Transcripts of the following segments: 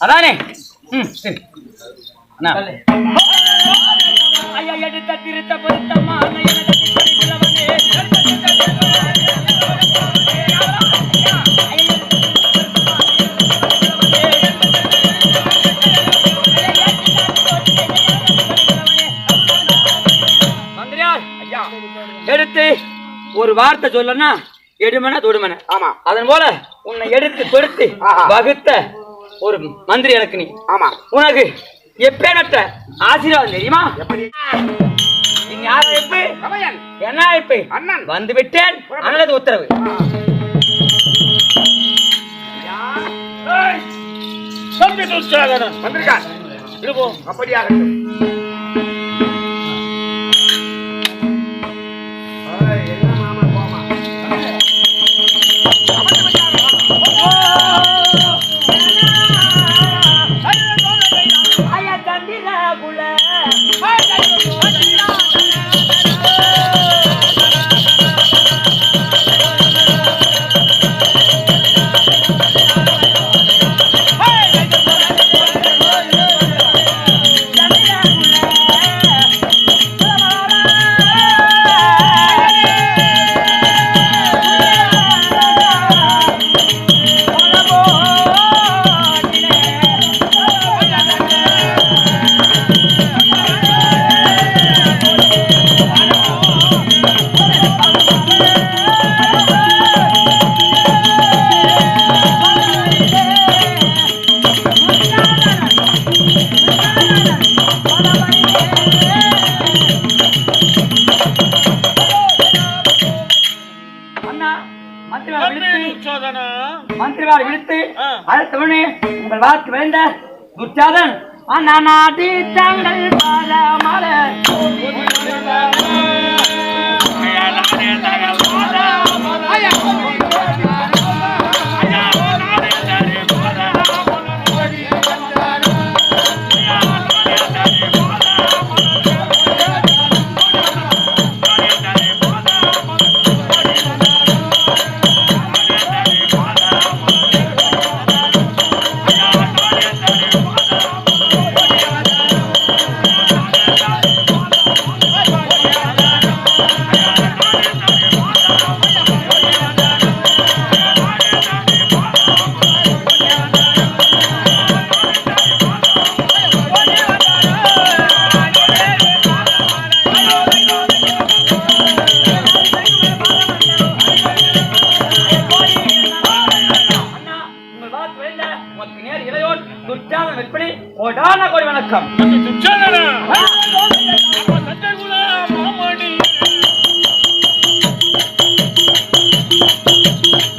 அதானே? ம் சரி. அண்ணா. ஐயா. எடுத்த திருத்த பொருத்தமான ஒரு வார்த்தை சொல்லனா எடுமன தொடுமன. ஆமா. அதன் போல உன்னை எடுத்து தொடுத்து ஆஹா. வகுத்த ஒரு மந்திரி எனக்கு நீ. ஆமா. உனக்கு எப்பேற்பட்ட ஆசீர்வாதம் தெரியுமா? என்ன இப்ப அண்ணன். வந்து விட்டேன். அண்ணனது உத்தரவு. வந்திருக்கார். விடுவோம் அப்படியாகட்டும். அண்ணா ஆ. உங்கள் வாக்கு வேண்ட துர்ச்சாதன் அண்ணா நாட்டி தங்கள் பாத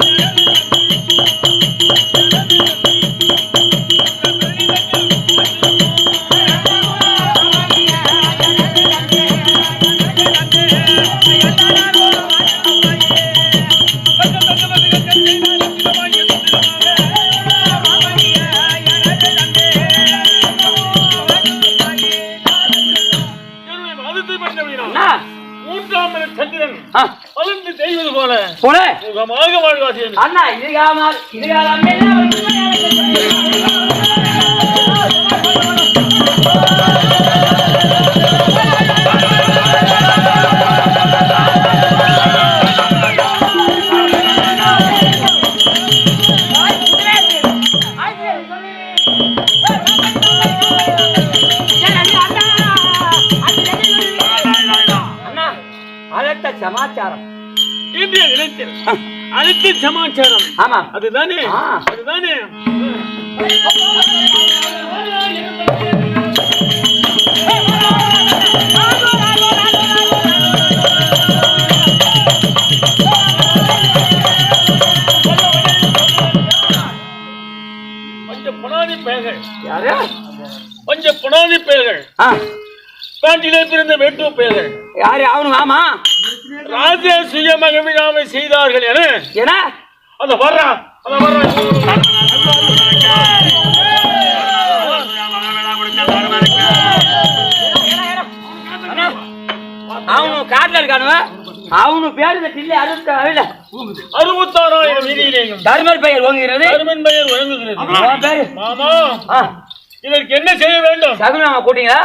என்னுடைய சுகமாக வாழ்வார்கள் வாழ்வாசி அண்ணா இதுகாமல் இதுகாலம் அண்ணா சமாச்சாரம். ஆமா. அதுதானே. அதுதானே. பஞ்ச புனாதி ஆ, காட்டிலே பிறந்த வேட்டு பெயர்கள் யாரு? அவனு ஆமா. ராஜ சுய மகவிழாவை செய்தார்கள் என? ஏன்னா அத வர்றா அத வர்றா. அவனு காட்டுல இருக்கானு அவனு பேரு இந்த டில்லி இல்ல. அறுபத்தாறாயிரம் வீதியிலேயும் தர்மர் பெயர் ஓங்குகிறது. தருமன் பெயர் மாமா ஆ, இதற்கு என்ன செய்ய வேண்டும்? சகுனமா கூட்டிங்களா?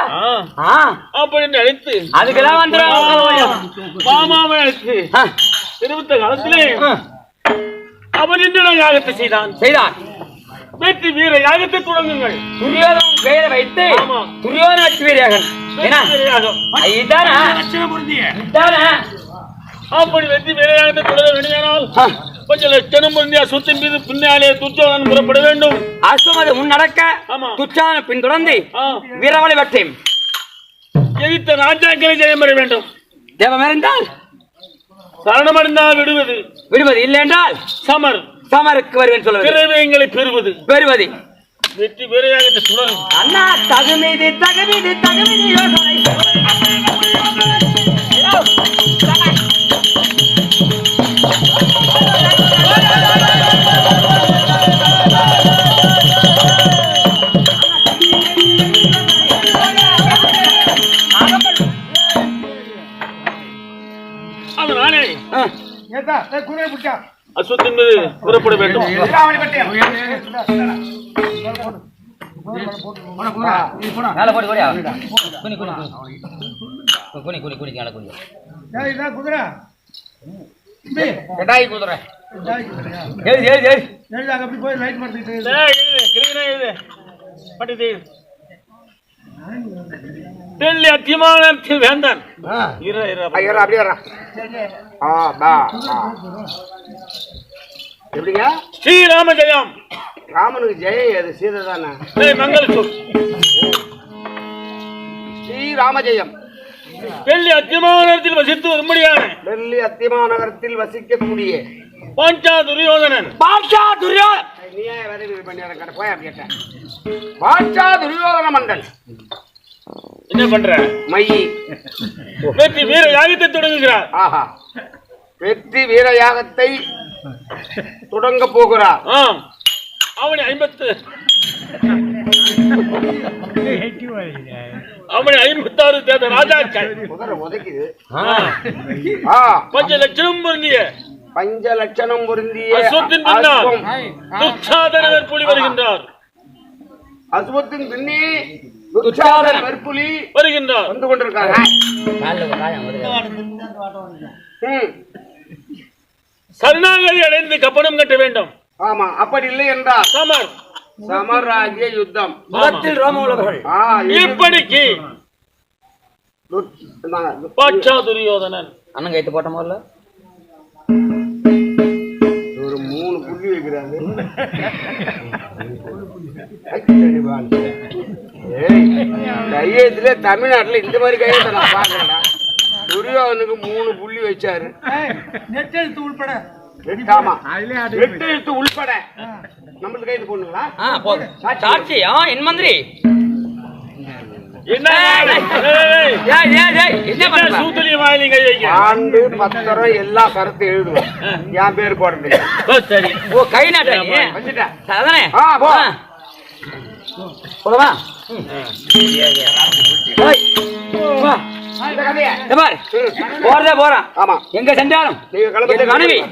அப்படின்னு அழைத்து அதுக்கெல்லாம் வந்துடும் மாமாவை அழைத்து ஆ, தெரிவித்த காலத்திலே ஆ, அவன் இன்று யாகத்தை செய்தான். செய்தான். வெற்றி வீர யாகத்தை தொடங்குங்கள். துரியோதன் பெயரை வைத்து. துரியோதன வெற்றி வீர யாகம். அப்படி வெற்றி வீர யாகத்தை தொடர வேண்டியானால் ஆ, கொஞ்சம் லட்சணம் பொருந்திய சுத்தின் மீது பின்னாலே துச்சோதன் புறப்பட வேண்டும். அஸ்வமது முன் நடக்க. துச்சான பின்தொடர்ந்து ஆ, வீரவழி வெற்றியும். எதிர்த்த ராஜாக்களை ஜெயம் பெற வேண்டும். தேவம் இருந்தால் சரணமடைந்தால் விடுவது. விடுவது இல்லை என்றால் சமர். சமருக்கு வருவேன் சொல்லுவது திரவியங்களை பெறுவது. பெறுவது. வெற்றி தொடரும் அண்ணா தகுமீது தகுமீது தகுமீது அஸ்வத்தின் மீது புறப்பட வேண்டும். குதிரை? டெல்லி அத்தியமானத்தில் வேந்தான் இரு, இரு, அப்படி. அப்படியே வரா ஆ பா. எப்படிங்க? ஸ்ரீராம ஜெயம் ராமனுக்கு ஜெயம் அது சீதை தானே? ஏய், மங்கள சொல் ஸ்ரீராம ஜெயம் டெல்லி அத்தியமானத்தில் வசித்து வரும்படியான டெல்லி அத்தியமா நகரத்தில் வசிக்கக்கூடிய பாஞ்சா துரியோதனன் பாட்சா துரியோதன் நீ ஏன் இது பண்ணி போய் அப்படி கேட்டேன் பாட்சா துரியோதன மண்டல் என்ன பண்ற? மையி வெற்றி வீர யாகத்தை தொடங்குகிறார். ஆஹா. வெற்றி வீர யாகத்தை தொடங்க போகிறார். ஆம். அவனை ஐம்பத்து அவனை ஐம்பத்தாறு தேர்ந்த ராஜாக்கள். பஞ்ச லட்சம் பொருந்திய பஞ்ச லட்சணம் பொருந்திய. அஸ்வத்தின் பின்னால். துச்சாதனர் புலி வருகின்றார். அஸ்வத்தின் பின்னே துச்சாதன கற்புலி வருகின்றார். வந்து கொண்டிருக்காங்க. சரணாகதி அடைந்து கப்பனம் கட்ட வேண்டும். ஆமா அப்படி இல்லை என்றால் சமர். சமராஜ்ய யுத்தம். முகத்தில் இப்படிக்கு பாட்சா துரியோதனன். அண்ணன் கைத்து போட்ட முதல்ல. ஒரு மூணு புள்ளி. ஏய், கையெழுத்துல தமிழ்நாட்டுல இந்த மாதிரி கையெழுத்த நான் பாக்குறேன்டா துரியோதனுக்கு மூணு புள்ளி வச்சாரு. நெட்டெழுத்து உள்பட. ஆமா. உள்பட. நம்மளுக்கு கைது போடணுங்களா? என் மந்திரி. ஆண்டு பத்திரம் எல்லா கருத்து எழுதுவேன் என் பேர் போடுறது சரி. ஓ கை நாட்டா போலவா போறான். ஆமா. எங்க சென்றாலும்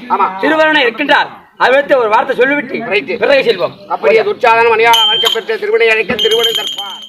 ஆமா. திருவருணை இருக்கின்றார். அவர்த்து ஒரு வார்த்தை சொல்லிவிட்டு பிறகு செல்வம். அப்படியே துச்சாதனம் அணியாளம் அழைக்கப்பட்ட அழைக்க திருவினை தற்பார்.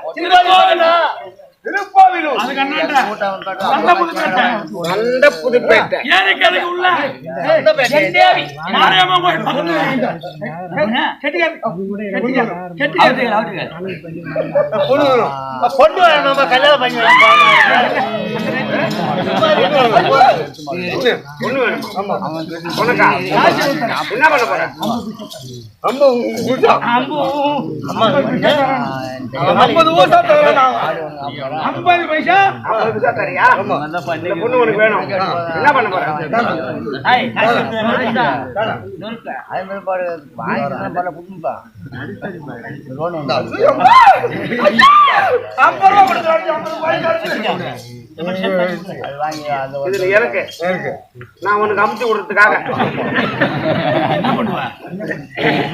మధ్య நல்ல புதுப்பேட்டை. ஏழைக்கு அதுக்கு உள்ள. என் தேவி மாரியம்மன் கோயில் பக்கத்துல. அவுட்டுகள், கெட்டிக்கார. அவுட்டுகள். பொண்ணு வேணும் நம்ம கல்யாணம் பண்ணி? என்ன பண்ண போற? அம்பு ஊசா. ஐம்பது ஊசா தரேன். ஐம்பது பைசா இந்த பொண்ணு உனக்கு வேணும். என்ன பண்ண. இதுல இறக்கு. நான் உனக்கு அமுச்சு விடுறதுக்காக என்ன பண்ணுவ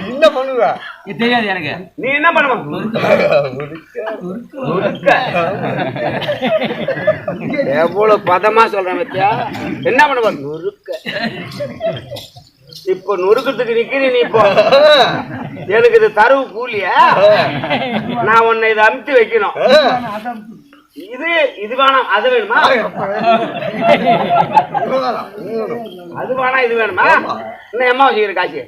என்ன பண்ணுவ? இது தெரியாது எனக்கு. நீ என்ன பண்ணுவ. எவ்வளவு பதமா சொல்றேன் பத்தியா? என்ன பண்ணுவ நொறுக்க இப்ப நொறுக்கிறதுக்கு நிக்கிறீ நீ இப்போ. எனக்கு இது தரவு கூலியா? நான் உன்னை இதை அமுத்தி வைக்கணும். இது இது வேணாம். அது வேணுமா? அது வேணாம் இது வேணுமா? இன்னும் அம்மா வச்சுக்கிற காசு.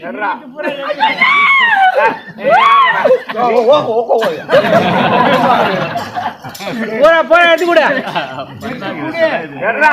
சரிடா. சரிடா.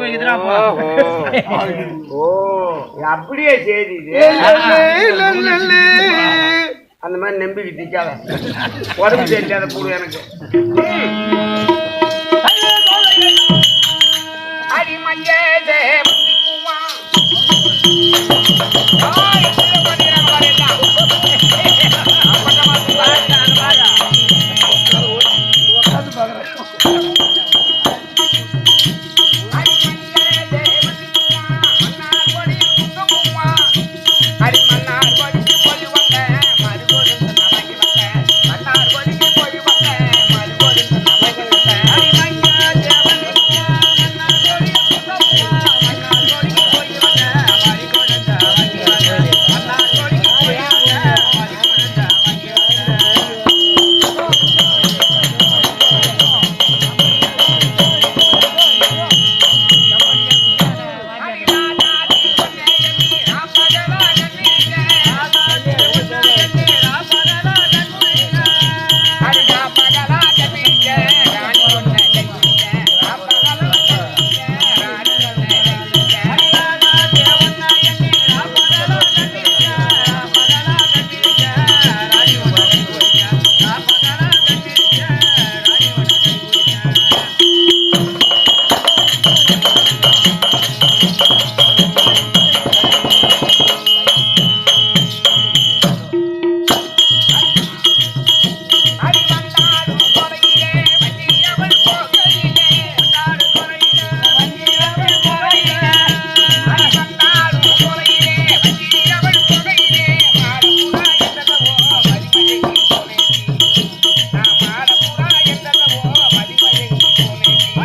போய்க்குதுடா. ஓ அப்படியே செய்தி அந்த மாதிரி நம்பிக்கை நிக்காத உடம்பு தெரியாத கூடு எனக்கு. பரவாயில்லைடா.